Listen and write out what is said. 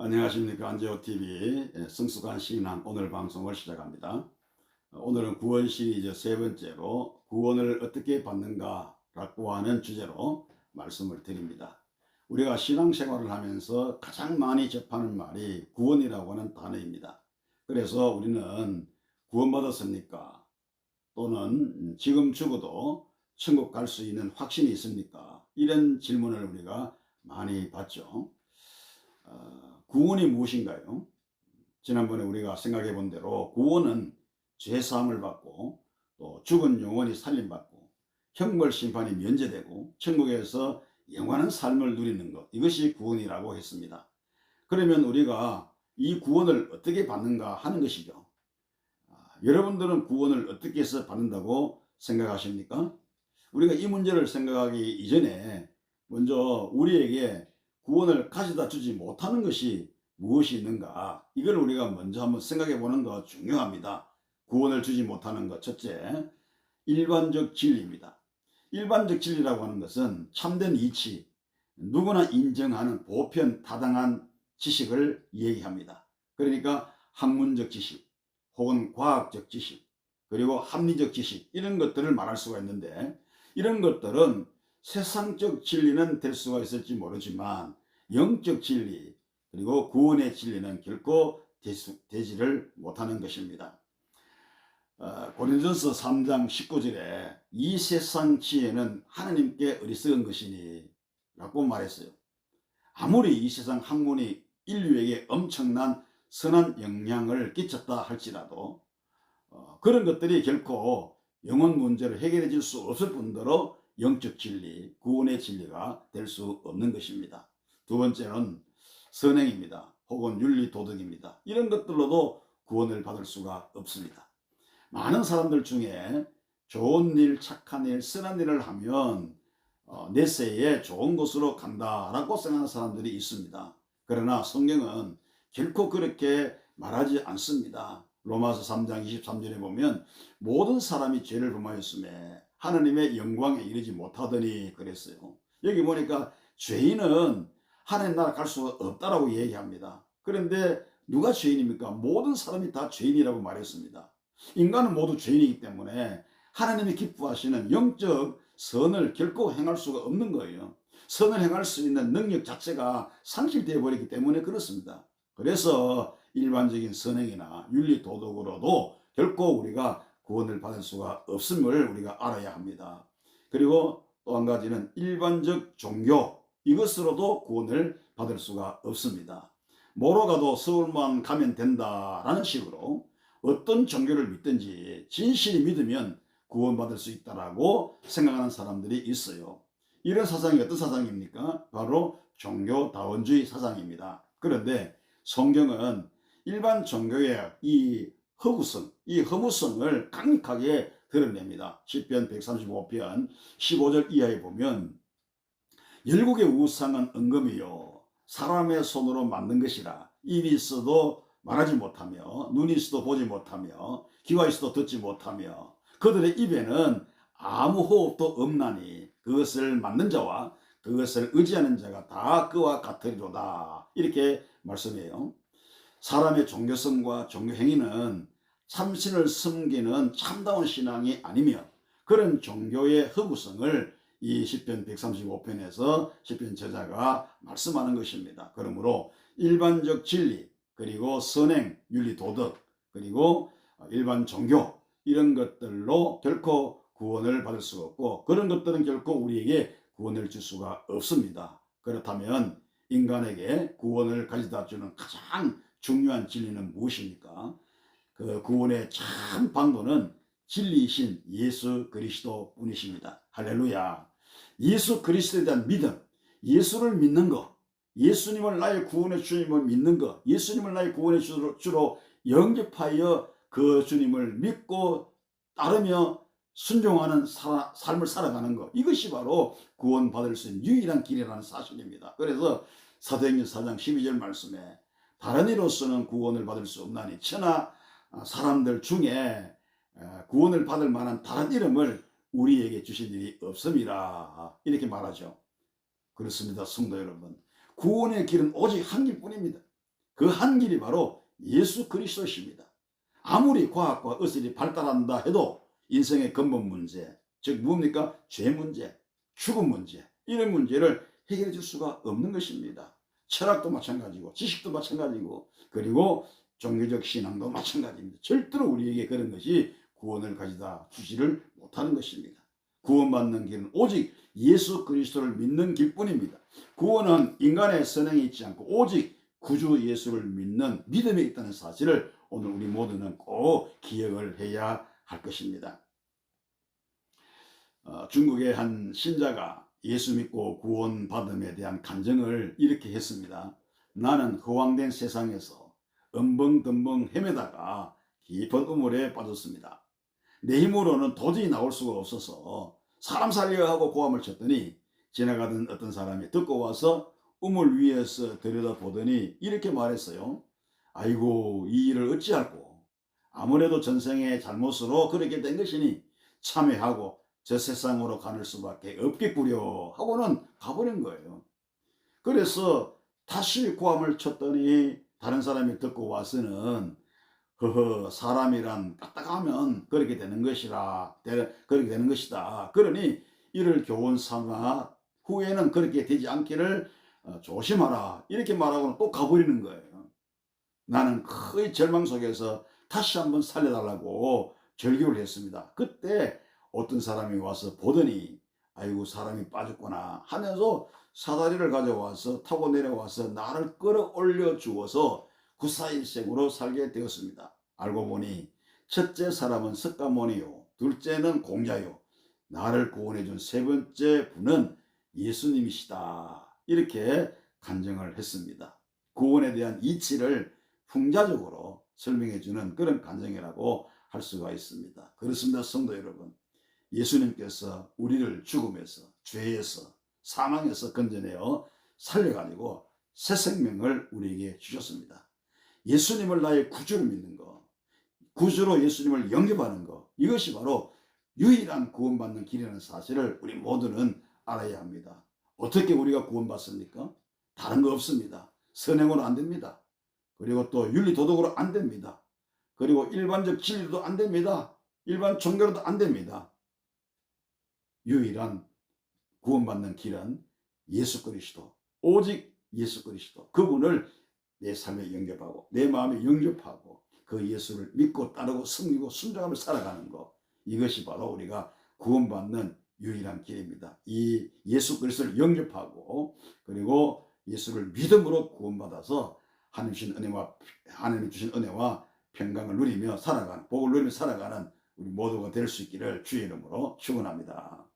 안녕하십니까 안재호TV 성숙한 신앙 오늘 방송을 시작합니다. 오늘은 구원 시리즈 세 번째로 구원을 어떻게 받는가라고 하는 주제로 말씀을 드립니다. 우리가 신앙생활을 하면서 가장 많이 접하는 말이 구원이라고 하는 단어입니다. 그래서 우리는 구원받았습니까? 또는 지금 죽어도 천국 갈 수 있는 확신이 있습니까? 이런 질문을 우리가 많이 받죠. 어, 구원이 무엇인가요? 지난번에 우리가 생각해 본 대로 구원은 죄 사함을 받고 또 죽은 영혼이 살림받고 형벌 심판이 면제되고 천국에서 영원한 삶을 누리는 것 이것이 구원이라고 했습니다. 그러면 우리가 이 구원을 어떻게 받는가 하는 것이죠. 아, 여러분들은 구원을 어떻게 해서 받는다고 생각하십니까? 우리가 이 문제를 생각하기 이전에 먼저 우리에게 구원을 가져다 주지 못하는 것이 무엇이 있는가 이걸 우리가 먼저 한번 생각해 보는 거 중요합니다. 구원을 주지 못하는 것 첫째 일반적 진리입니다. 일반적 진리라고 하는 것은 참된 이치 누구나 인정하는 보편 타당한 지식을 얘기합니다. 그러니까 학문적 지식 혹은 과학적 지식 그리고 합리적 지식 이런 것들을 말할 수가 있는데 이런 것들은 세상적 진리는 될 수가 있을지 모르지만 영적 진리 그리고 구원의 진리는 결코 되지를 못하는 것입니다. 어, 고린전서 3장 19절에 이 세상 지혜는 하나님께 어리석은 것이니 라고 말했어요. 아무리 이 세상 학문이 인류에게 엄청난 선한 영향을 끼쳤다 할지라도 어, 그런 것들이 결코 영혼 문제를 해결해 줄 수 없을 뿐더러 영적 진리, 구원의 진리가 될 수 없는 것입니다. 두 번째는 선행입니다. 혹은 윤리 도덕입니다. 이런 것들로도 구원을 받을 수가 없습니다. 많은 사람들 중에 좋은 일, 착한 일, 선한 일을 하면 어, 내세에 좋은 곳으로 간다라고 생각하는 사람들이 있습니다. 그러나 성경은 결코 그렇게 말하지 않습니다. 로마서 3장 23절에 보면 모든 사람이 죄를 범하였음에 하나님의 영광에 이르지 못하더니 그랬어요. 여기 보니까 죄인은 하나님 나라 갈 수가 없다라고 얘기합니다. 그런데 누가 죄인입니까? 모든 사람이 다 죄인이라고 말했습니다. 인간은 모두 죄인이기 때문에 하나님이 기뻐하시는 영적 선을 결코 행할 수가 없는 거예요. 선을 행할 수 있는 능력 자체가 상실되어 버리기 때문에 그렇습니다. 그래서 일반적인 선행이나 윤리 도덕으로도 결코 우리가 구원을 받을 수가 없음을 우리가 알아야 합니다. 그리고 또 한 가지는 일반적 종교 이것으로도 구원을 받을 수가 없습니다. 뭐로 가도 서울만 가면 된다라는 식으로 어떤 종교를 믿든지 진실이 믿으면 구원받을 수 있다라고 생각하는 사람들이 있어요. 이런 사상이 어떤 사상입니까? 바로 종교다원주의 사상입니다. 그런데 성경은 일반 종교의 이 허구성, 이 허무성을 강력하게 드러냅니다. 10편 135편 15절 이하에 보면 열국의 우상은 은금이요 사람의 손으로 만든 것이라 입이 있어도 말하지 못하며 눈이 있어도 보지 못하며 귀가 있어도 듣지 못하며 그들의 입에는 아무 호흡도 없나니 그것을 만든 자와 그것을 의지하는 자가 다 그와 같으리로다 이렇게 말씀해요. 사람의 종교성과 종교 행위는 참신을 숨기는 참다운 신앙이 아니며 그런 종교의 허구성을 이 시편 135편에서 시편 저자가 말씀하는 것입니다. 그러므로 일반적 진리 그리고 선행, 윤리, 도덕 그리고 일반 종교 이런 것들로 결코 구원을 받을 수가 없고 그런 것들은 결코 우리에게 구원을 줄 수가 없습니다. 그렇다면 인간에게 구원을 가져다 주는 가장 중요한 진리는 무엇입니까? 그 구원의 참 방도는 진리이신 예수 그리스도 뿐이십니다. 할렐루야. 예수 그리스도에 대한 믿음, 예수를 믿는 것, 예수님을 나의 구원의 주님을 믿는 것, 예수님을 나의 구원의 주로, 주로 영접하여 그 주님을 믿고 따르며 순종하는 사, 삶을 살아가는 것 이것이 바로 구원받을 수 있는 유일한 길이라는 사실입니다. 그래서 사도행전 4장 12절 말씀에 다른 이로서는 구원을 받을 수 없나니 천하 사람들 중에 구원을 받을 만한 다른 이름을 우리에게 주신 일이 없음이라 이렇게 말하죠. 그렇습니다. 성도 여러분. 구원의 길은 오직 한 길뿐입니다. 그 한 길이 바로 예수 그리스도십니다. 아무리 과학과 의술이 발달한다 해도 인생의 근본 문제, 즉 뭡니까? 죄 문제, 죽음 문제, 이런 문제를 해결해 줄 수가 없는 것입니다. 철학도 마찬가지고, 지식도 마찬가지고, 그리고 종교적 신앙도 마찬가지입니다. 절대로 우리에게 그런 것이 구원을 가져다 주지를 못하는 것입니다. 구원받는 길은 오직 예수 그리스도를 믿는 길뿐입니다. 구원은 인간의 선행이 있지 않고 오직 구주 예수를 믿는 믿음에 있다는 사실을 오늘 우리 모두는 꼭 기억을 해야 할 것입니다. 어, 중국의 한 신자가 예수 믿고 구원받음에 대한 간증을 이렇게 했습니다. 나는 허황된 세상에서 엄벙덤벙 헤매다가 깊은 우물에 빠졌습니다. 내 힘으로는 도저히 나올 수가 없어서 사람 살려 하고 고함을 쳤더니 지나가던 어떤 사람이 듣고 와서 우물 위에서 들여다보더니 이렇게 말했어요. 아이고 이 일을 어찌할꼬 아무래도 전생의 잘못으로 그렇게 된 것이니 참회하고 저 세상으로 가는 수밖에 없겠구려 하고는 가버린 거예요. 그래서 다시 고함을 쳤더니 다른 사람이 듣고 와서는 허허 사람이란 까딱하면 그렇게 되는 것이라 되- 그렇게 되는 것이다. 그러니 이를 교훈 삼아 후에는 그렇게 되지 않기를 어, 조심하라 이렇게 말하고는 또 가버리는 거예요. 나는 거의 절망 속에서 다시 한번 살려달라고 절규를 했습니다. 그때 어떤 사람이 와서 보더니 아이고 사람이 빠졌구나 하면서 사다리를 가져와서 타고 내려와서 나를 끌어올려 주어서 구사일생으로 살게 되었습니다. 알고 보니 첫째 사람은 석가모니요 둘째는 공자요 나를 구원해 준 세 번째 분은 예수님이시다. 이렇게 간증을 했습니다. 구원에 대한 이치를 풍자적으로 설명해 주는 그런 간증이라고 할 수가 있습니다. 그렇습니다. 성도 여러분. 예수님께서 우리를 죽음에서 죄에서 사망에서 건져내어 살려가지고 새 생명을 우리에게 주셨습니다. 예수님을 나의 구주로 믿는 것, 구주로 예수님을 영접하는 것, 이것이 바로 유일한 구원받는 길이라는 사실을 우리 모두는 알아야 합니다. 어떻게 우리가 구원받습니까? 다른 거 없습니다. 선행으로 안 됩니다. 그리고 또 윤리 도덕으로 안 됩니다. 그리고 일반적 진리도 안 됩니다. 일반 종교로도 안 됩니다. 유일한 구원받는 길은 예수 그리스도, 오직 예수 그리스도. 그분을 내 삶에 영접하고 내 마음에 영접하고 그 예수를 믿고 따르고 섬기고 순종하며 살아가는 것. 이것이 바로 우리가 구원받는 유일한 길입니다. 이 예수 그리스도를 영접하고 그리고 예수를 믿음으로 구원받아서 하나님 주신 은혜와 하나님 주신 은혜와 평강을 누리며 살아가는 복을 누리며 살아가는 우리 모두가 될 수 있기를 주의 이름으로 축원합니다.